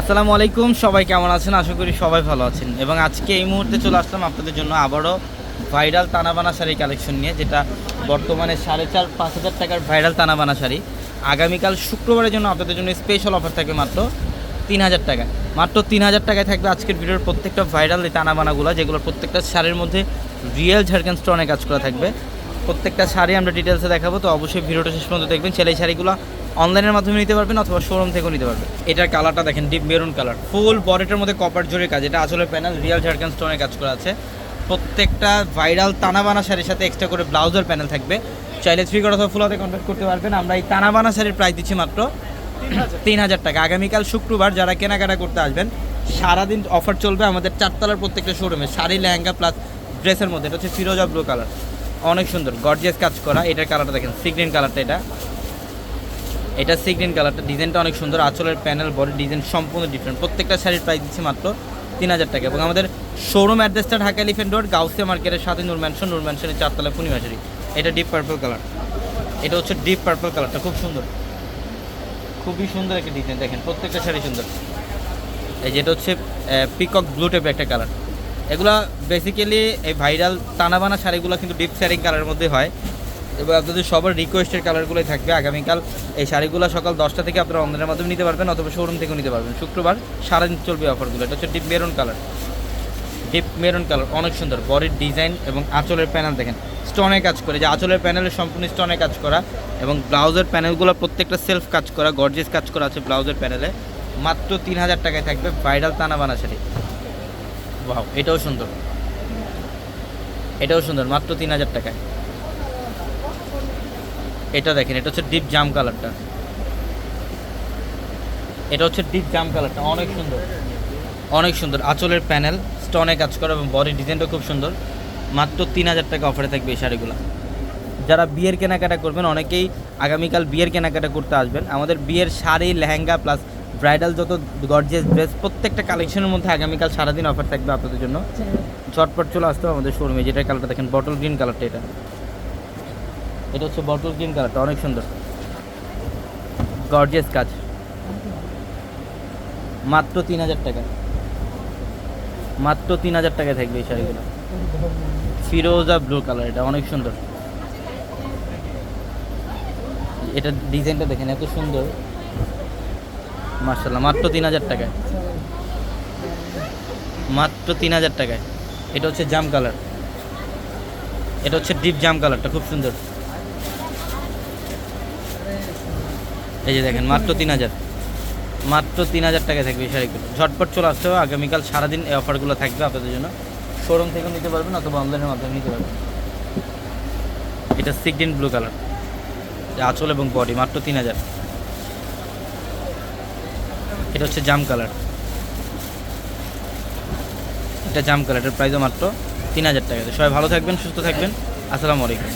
আসসালামু আলাইকুম, সবাই কেমন আছেন? আশা করি সবাই ভালো আছেন। এবং আজকে এই মুহূর্তে চলে আসলাম আপনাদের জন্য আবারও ভাইরাল তানাবানা শাড়ি কালেকশন নিয়ে, যেটা বর্তমানে সাড়ে চার, পাঁচ হাজার টাকার ভাইরাল তানাবানা শাড়ি। আগামীকাল শুক্রবারের জন্য আপনাদের জন্য স্পেশাল অফার থাকবে মাত্র তিন হাজার টাকা। মাত্র তিন হাজার টাকায় থাকবে আজকের ভিডিওর প্রত্যেকটা ভাইরাল এই তানাবানাগুলো, যেগুলো প্রত্যেকটা শাড়ির মধ্যে রিয়েল ঝাড়খান স্টোনে কাজ করা থাকবে। প্রত্যেকটা শাড়ি আমরা ডিটেলসে দেখাবো, তো অবশ্যই ভিডিওটা শেষ পর্যন্ত দেখবেন। ছেলে শাড়িগুলো অনলাইনের মাধ্যমে নিতে পারবেন অথবা শোরুম থেকেও নিতে পারবেন। এটার কালারটা দেখেন ডিপ মেরুন কালার ফুল বডিটার মধ্যে কপার জোরের কাজ। এটা আসলে প্যানেল রিয়াল ঝাড়খান স্টোনের কাজ করা আছে। প্রত্যেকটা ভাইরাল তানাবানা শাড়ির সাথে এক্সট্রা করে ব্লাউজের প্যানেল থাকবে। চাইলে থ্রি কট অথবা ফুলাতে কনভার্ট করতে পারবেন। আমরা এই তানাবানা শাড়ির প্রাইস দিচ্ছি মাত্র তিন হাজার টাকা। আগামীকাল শুক্রবার যারা কেনাকাটা করতে আসবেন, সারাদিন অফার চলবে আমাদের চারতলার প্রত্যেকটা শোরুমে শাড়ি, লেহেঙ্গা প্লাস ড্রেসের মধ্যে। এটা হচ্ছে ফিরোজা ব্লু কালার অনেক সুন্দর গর্জিয়াস কাজ করা। এটার কালারটা দেখেন সিগ্রিন কালারটা এটা। এটা সিগ্রিন কালারটা ডিজাইনটা অনেক সুন্দর। আঁচলের প্যানেল বডি ডিজাইন সম্পূর্ণ ডিফারেন্ট প্রত্যেকটা শাড়ির প্রাইস দিচ্ছি মাত্র তিন হাজার টাকা। এবং আমাদের শোরুম অ্যাড্রেসটা ঢাকা এলিফেন্ট রোড গাউসিয়া মার্কেটের সাথে নূর ম্যানশন নূর ম্যানশনের চারতলা পূর্ণিমা শাড়ি এটা ডিপ পার্পল কালার এটা হচ্ছে ডিপ পার্পল কালারটা খুব সুন্দর। খুবই সুন্দর একটা ডিজাইন দেখেন, প্রত্যেকটা শাড়ি সুন্দর। এই যেটা হচ্ছে পিকক ব্লু টাইপের একটা কালার এগুলা বেসিক্যালি এই ভাইরাল টানাবানা শাড়িগুলো কিন্তু ডিপ শেয়ারিং কালারের মধ্যে হয়। এবং আপনাদের সবার রিকোয়েস্টের কালারগুলোই থাকবে। আগামীকাল এই শাড়িগুলো সকাল দশটা থেকে আপনারা অনলাইনের মাধ্যমে নিতে পারবেন অথবা শোরুম থেকেও নিতে পারবেন। শুক্রবার সারাদিন চলবে অফারগুলো এটা হচ্ছে deep maroon colour deep maroon colour অনেক সুন্দর। বডির ডিজাইন এবং আঁচলের প্যানেল দেখেন। স্টোনে কাজ করে। যে আঁচলের প্যানেলে সম্পূর্ণ স্টোনে কাজ করা এবং ব্লাউজের প্যানেলগুলো প্রত্যেকটা সেলফ কাজ করা গর্জিয়াস কাজ করা আছে ব্লাউজের প্যানেলে মাত্র তিন হাজার টাকায় থাকবে ভাইরাল তানাবানা শাড়ি। বাহ এটাও সুন্দর। এটাও সুন্দর। মাত্র তিন হাজার টাকায়। এটা দেখেন এটা হচ্ছে ডিপ জাম কালারটা এটা হচ্ছে ডিপ জাম কালারটা অনেক সুন্দর। অনেক সুন্দর আঁচলের প্যানেল স্টনে কাজ করা এবং বডি ডিজাইনটা খুব সুন্দর। মাত্র তিন হাজার টাকা অফারে থাকবে এই শাড়িগুলো। যারা বিয়ের কেনাকাটা করবেন অনেকেই আগামীকাল বিয়ের কেনাকাটা করতে আসবেন। আমাদের বিয়ের শাড়ি লেহেঙ্গা প্লাস ব্রাইডাল যত গর্জিয়াস ড্রেস প্রত্যেকটা কালেকশনের মধ্যে আগামীকাল সারাদিন অফার থাকবে আপনাদের জন্য। ঝটপট চলে আসতে হবে আমাদের শোরুমে যেটা কালারটা দেখেন বটল গ্রিন কালারটা এটা। এটা হচ্ছে বটল গ্রিন কালারটা অনেক সুন্দর। গর্জিয়াস কাজ। মাত্র তিন হাজার টাকা। মাত্র তিন হাজার টাকায় থাকবে এই শাড়িগুলো। ফিরোজা ব্লু কালার এটা, অনেক সুন্দর। এটা ডিজাইনটা দেখেন, এত সুন্দর। মার্শাল্লাহ মাত্র তিন হাজার টাকায়। মাত্র তিন হাজার টাকায়। এটা হচ্ছে জাম কালার এটা হচ্ছে ডিপ জাম কালারটা খুব সুন্দর। এই যে দেখেন, মাত্র তিন হাজার। মাত্র তিন হাজার টাকায় থাকবে এই শাড়িগুলো। ঝটপট চলে আসতে হবে, আগামীকাল সারাদিন এই অফারগুলো থাকবে আপনাদের জন্য। শোরুম থেকেও নিতে পারবেন অথবা অনলাইনের মাধ্যমে নিতে পারবেন। এটা সিগডিন ব্লু কালার আঁচল এবং বডি মাত্র তিন হাজার। এটা হচ্ছে জাম কালার এটা জাম কালার এটার প্রাইসও মাত্র তিন হাজার টাকা সবাই ভালো থাকবেন, সুস্থ থাকবেন। আসসালামু আলাইকুম।